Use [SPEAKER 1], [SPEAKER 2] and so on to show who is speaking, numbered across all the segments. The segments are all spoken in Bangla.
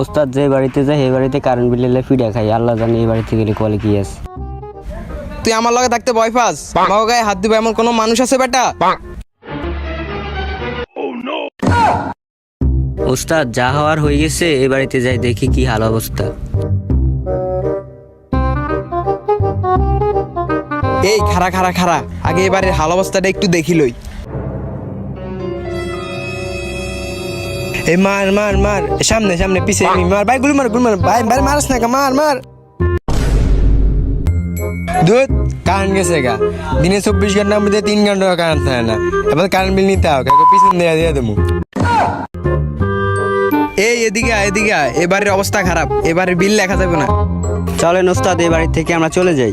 [SPEAKER 1] ওস্তাদ যে বাড়িতে যায় সেই বাড়িতে কারেন্ট বিল এলে ফিডা খাই। আল্লাহ জানে এই বাড়িতে গেলে কলে কি আছে।
[SPEAKER 2] তুই আমার লগে থাকতে ভয় পাস? আমার গায়ে হাত দিবে এমন কোনো মানুষ আছে বেটা?
[SPEAKER 1] ওস্তাদ যা হওয়ার হয়ে গেছে এই বাড়িতে যাই দেখি কি হাল অবস্থা।
[SPEAKER 2] এই খারা খারা খারা আগে এবারের হাল অবস্থাটা একটু দেখি লই। এই মার মার মার। সামনে সামনে পিছে মার। ভাই গুলি মার গুলি মার। ভাই ভাই মারস না মার মার। দুধ কারেন্ট গেছে গা। দিনে চব্বিশ ঘণ্টার মধ্যে তিন ঘণ্টা কারেন্ট থাকে না। এবার কারেন্ট বিল নিতে হবে পিছন দিয়ে দিয়ে দেবো। এই এদিকে আয়, এদিকে আয়। এবারের অবস্থা খারাপ। এবারের বিল লেখা যাবে না।
[SPEAKER 1] চলেন ওস্তাদ এই বাড়ি থেকে আমরা চলে যাই।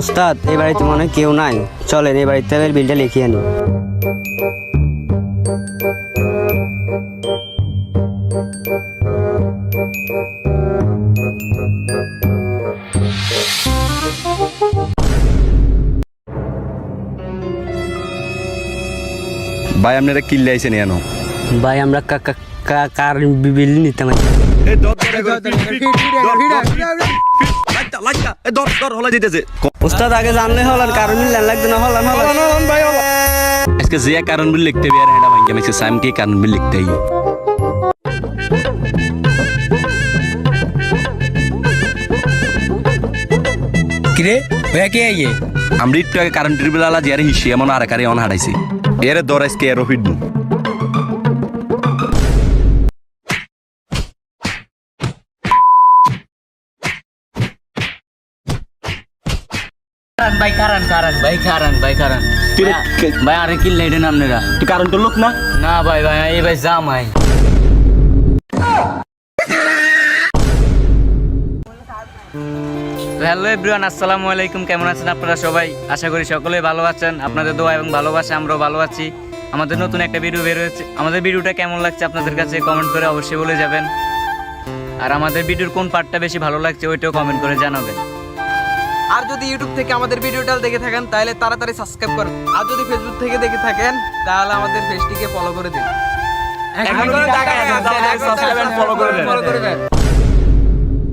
[SPEAKER 1] ওস্তাদ এই বাড়িতে মনে কেউ নাই। চলেন এই বাড়িতে বিলটা লিখিয়ে আনি
[SPEAKER 3] ভাই আপনারা কিল্লে আইছেন এনো
[SPEAKER 1] ভাই আমরা কার বিল নিতাম? ওস্তাদ আগে জানলে হলার কারণ লাগবে না হলান হলান
[SPEAKER 3] কারণ বিল লিখতে হবে আর এটা ভাঙ্গে মেসে সাইম কে কারণ বিল লিখতে
[SPEAKER 2] কিরে ওয়া কে আইয়ে
[SPEAKER 3] আমরা একটু আগে কারেন্টের বিল আলা যারে হিসি এমন আর কারে অন হারাইছি এর দরাইস কে এরো ফিডনু
[SPEAKER 4] ভাই কারণ কারণ ভাই কারণ ভাই কারণ। ভাই আরে কি লেডেন আপনারা
[SPEAKER 3] তুই কারণ তো লোক না?
[SPEAKER 4] না ভাই ভাই এই ভাই জামাই। হ্যালো এভরিওয়ান আসসালামু আলাইকুম। কেমন আছেন আপনারা সবাই? আশা করি সকলেই ভালো আছেন। আপনাদের দোয়া এবং ভালোবাসা আমরাও ভালো আছি। আমাদের নতুন একটা ভিডিও বের হয়েছে। আমাদের ভিডিওটা কেমন লাগছে আপনাদের কাছে কমেন্ট করে অবশ্যই বলে যাবেন। আর আমাদের ভিডিওর কোন পার্টটা বেশি ভালো লাগছে ওইটাও কমেন্ট করে জানাবেন।
[SPEAKER 2] আর যদি ইউটিউব থেকে আমাদের ভিডিওটা দেখে থাকেন তাহলে তাড়াতাড়ি সাবস্ক্রাইব করুন। আর যদি ফেসবুক থেকে দেখে থাকেন তাহলে আমাদের পেজটিকে ফলো করে দিন।
[SPEAKER 3] এখন টাকা
[SPEAKER 2] ফলো করে দেন।